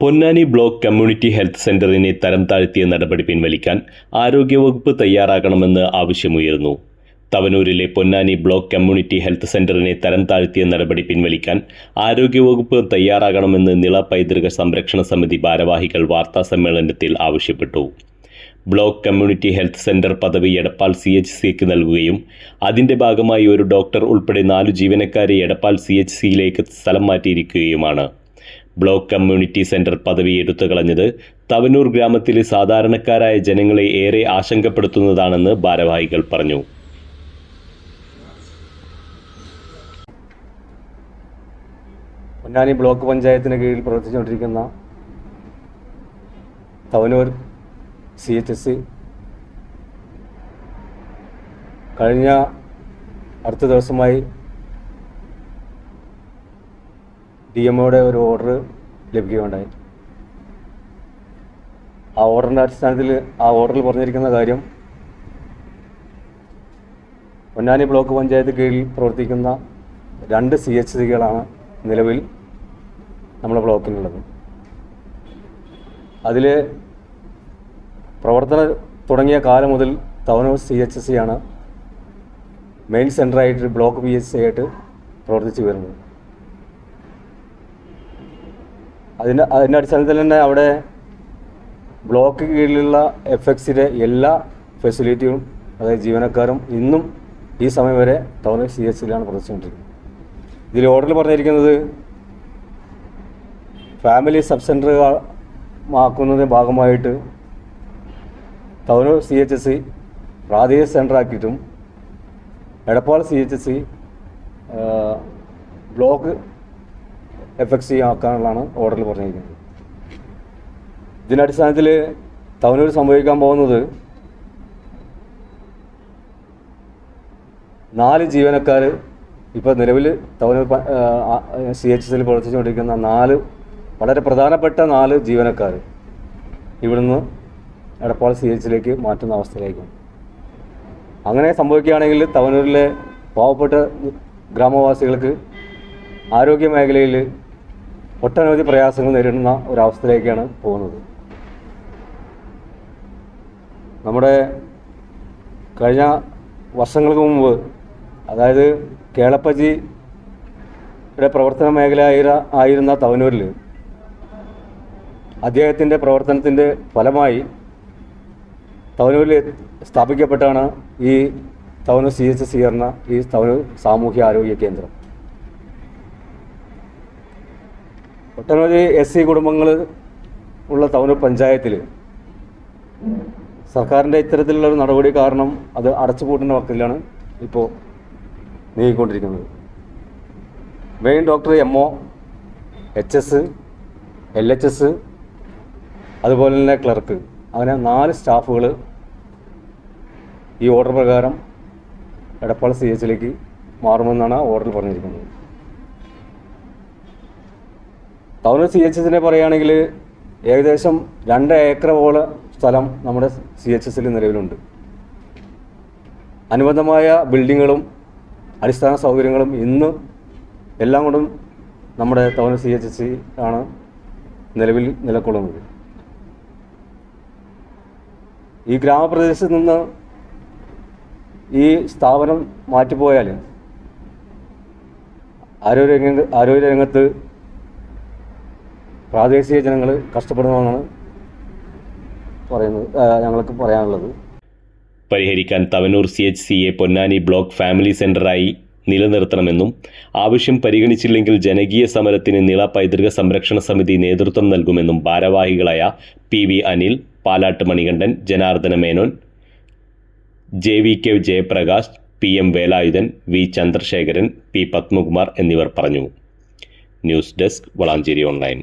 Ponnani block community health സെന്ററിനെ തരം താഴ്ത്തിയ നടപടി പിൻവലിക്കാൻ ആരോഗ്യവകുപ്പ് തയ്യാറാകണമെന്ന് ആവശ്യമുയർന്നു. തവനൂരിലെ പൊന്നാനി ബ്ലോക്ക് കമ്മ്യൂണിറ്റി ഹെൽത്ത് സെന്ററിനെ തരം താഴ്ത്തിയ നടപടി പിൻവലിക്കാൻ ആരോഗ്യവകുപ്പ് തയ്യാറാകണമെന്ന് നിള പൈതൃക സംരക്ഷണ സമിതി ഭാരവാഹികൾ വാർത്താ സമ്മേളനത്തിൽ ആവശ്യപ്പെട്ടു. ബ്ലോക്ക് കമ്മ്യൂണിറ്റി ഹെൽത്ത് സെന്റർ പദവി എടപ്പാൾ സി എച്ച് സിക്ക് നൽകുകയും അതിന്റെ ഭാഗമായി ഒരു ഡോക്ടർ ഉൾപ്പെടെ നാലു ജീവനക്കാരെ എടപ്പാൾ സി എച്ച് സിയിലേക്ക് സ്ഥലം മാറ്റിയിരിക്കുകയുമാണ്. ബ്ലോക്ക് കമ്മ്യൂണിറ്റി സെന്റർ പദവി എടുത്തു കളഞ്ഞത് തവനൂർ ഗ്രാമത്തിലെ സാധാരണക്കാരായ ജനങ്ങളെ ഏറെ ആശങ്കപ്പെടുത്തുന്നതാണെന്ന് ഭാരവാഹികൾ പറഞ്ഞു. പൊന്നാനി ബ്ലോക്ക് പഞ്ചായത്തിന് കീഴിൽ പ്രവർത്തിച്ചുകൊണ്ടിരിക്കുന്ന തവനൂർ സി എച്ച് എസ് കഴിഞ്ഞ അടുത്ത ദിവസമായി ഡി എമ്മയുടെ ഒരു ഓർഡർ ലഭിക്കുകയുണ്ടായി. ആ ഓർഡറിന്റെ അടിസ്ഥാനത്തിൽ ആ ഓർഡറിൽ പറഞ്ഞിരിക്കുന്ന കാര്യം പൊന്നാനി ബ്ലോക്ക് പഞ്ചായത്ത് കീഴിൽ പ്രവർത്തിക്കുന്ന രണ്ട് സി എച്ച് സികളാണ് നിലവിൽ നമ്മുടെ ബ്ലോക്കിനുള്ളത്. അതിൽ പ്രവർത്തനം തുടങ്ങിയ കാലം മുതൽ തവനൂർ സി എച്ച് സി ആണ് മെയിൻ സെന്ററായിട്ട് ബ്ലോക്ക് പി എച്ച് സി ആയിട്ട് പ്രവർത്തിച്ചു വരുന്നത്. അതിന്റെ അതിന്റെ അടിസ്ഥാനത്തിൽ തന്നെ അവിടെ ബ്ലോക്ക് കീഴിലുള്ള എഫ് എക്സിന്റെ എല്ലാ ഫെസിലിറ്റിയും അതായത് ജീവനക്കാരും ഇന്നും ഈ സമയം വരെ ടൗൺ സി എസ് സിയിലാണ് പ്രവർത്തിച്ചുകൊണ്ടിരിക്കുന്നത്. ഇതിൽ ഓർഡറിൽ പറഞ്ഞിരിക്കുന്നത് ഫാമിലി സബ് സെന്റർ ആക്കുന്നതിന്റെ ഭാഗമായിട്ട് Tanur C H S C പ്രാദേശിക centre ആക്കിയിട്ടും Edappal C H S C block F X ആക്കാനുള്ളതാണ് ഓർഡറിൽ പറഞ്ഞിരിക്കുന്നത്. ഇതിന്റെ അടിസ്ഥാനത്തിൽ തവനൂർ സംഭവിക്കാൻ പോകുന്നത് നാല് ജീവനക്കാർ ഇപ്പോൾ നിലവിൽ തവനൂർ സി എച്ച് എസിൽ പ്രവർത്തിച്ചുകൊണ്ടിരിക്കുന്ന നാല് വളരെ പ്രധാനപ്പെട്ട നാല് ജീവനക്കാർ ഇവിടുന്ന് എടപ്പാൾ സി എച്ചിലേക്ക് മാറ്റുന്ന അവസ്ഥയിലേക്കും അങ്ങനെ സംഭവിക്കുകയാണെങ്കിൽ തവനൂരിലെ പാവപ്പെട്ട ഗ്രാമവാസികൾക്ക് ആരോഗ്യ മേഖലയിൽ ഒട്ടനവധി പ്രയാസങ്ങൾ നേരിടുന്ന ഒരവസ്ഥയിലേക്കാണ് പോകുന്നത്. നമ്മുടെ കഴിഞ്ഞ വർഷങ്ങൾക്ക് മുമ്പ് അതായത് കേളപ്പജിയുടെ പ്രവർത്തന മേഖല ആയിര- ആയിരുന്ന തവനൂരിൽ അദ്ദേഹത്തിന്റെ പ്രവർത്തനത്തിന്റെ ഫലമായി തവനൂരിൽ സ്ഥാപിക്കപ്പെട്ടാണ് ഈ തവനൂർ സി എച്ച് സി എന്ന ഈ തവനൂർ സാമൂഹ്യ ആരോഗ്യ കേന്ദ്രം. ഒട്ടനവധി എസ് സി കുടുംബങ്ങൾ ഉള്ള തവനൂർ പഞ്ചായത്തിൽ സർക്കാരിന്റെ ഇത്തരത്തിലുള്ള നടപടി കാരണം അത് അടച്ചുപൂട്ടുന്ന വക്കിലാണ് ഇപ്പോൾ നീങ്ങിക്കൊണ്ടിരിക്കുന്നത്. Main doctor M O H S L H S അതുപോലെ തന്നെ ക്ലർക്ക് അങ്ങനെ നാല് സ്റ്റാഫുകൾ ഈ ഓർഡർ പ്രകാരം എടപ്പാൾ സി എച്ചിലേക്ക് മാറുമെന്നാണ് ഓർഡറിൽ പറഞ്ഞിരിക്കുന്നത്. ടൗൺ സി എച്ച് എസിനെ പറയുകയാണെങ്കിൽ ഏകദേശം രണ്ട് ഏക്കറോളം സ്ഥലം നമ്മുടെ സി എച്ച് എസിൽ നിലവിലുണ്ട്. അനുബന്ധമായ ബിൽഡിങ്ങുകളും അടിസ്ഥാന സൗകര്യങ്ങളും ഇന്ന് എല്ലാം കൊണ്ടും നമ്മുടെ ടൗൺ സി എച്ച് സി ആണ് നിലവിൽ നിലകൊള്ളുന്നത്. ഈ ഗ്രാമപ്രദേശത്ത് നിന്ന് ഈ സ്ഥാപനം മാറ്റിപ്പോയാൽ ആരോഗ്യ രംഗ ആരോഗ്യ രംഗത്ത് പ്രാദേശിക ജനങ്ങൾ കഷ്ടപ്പെടുമെന്നാണ് പറയുന്നത് ഞങ്ങൾക്ക് പറയാനുള്ളത്. പരിഹരിക്കാൻ തവനൂർ സി എച്ച് സി എ പൊന്നാനി ബ്ലോക്ക് ഫാമിലി സെന്ററായി നിലനിർത്തണമെന്നും ആവശ്യം പരിഗണിച്ചില്ലെങ്കിൽ ജനകീയ സമരത്തിന് നിള പൈതൃക സംരക്ഷണ സമിതി നേതൃത്വം നൽകുമെന്നും ഭാരവാഹികളായ P V Anil Palat Manikandan Janardhana Menon J V K Jayaprakash P M Velayudhan V Chandrasekharan P Padmakumar എന്നിവർ പറഞ്ഞു. News desk Valanchery online.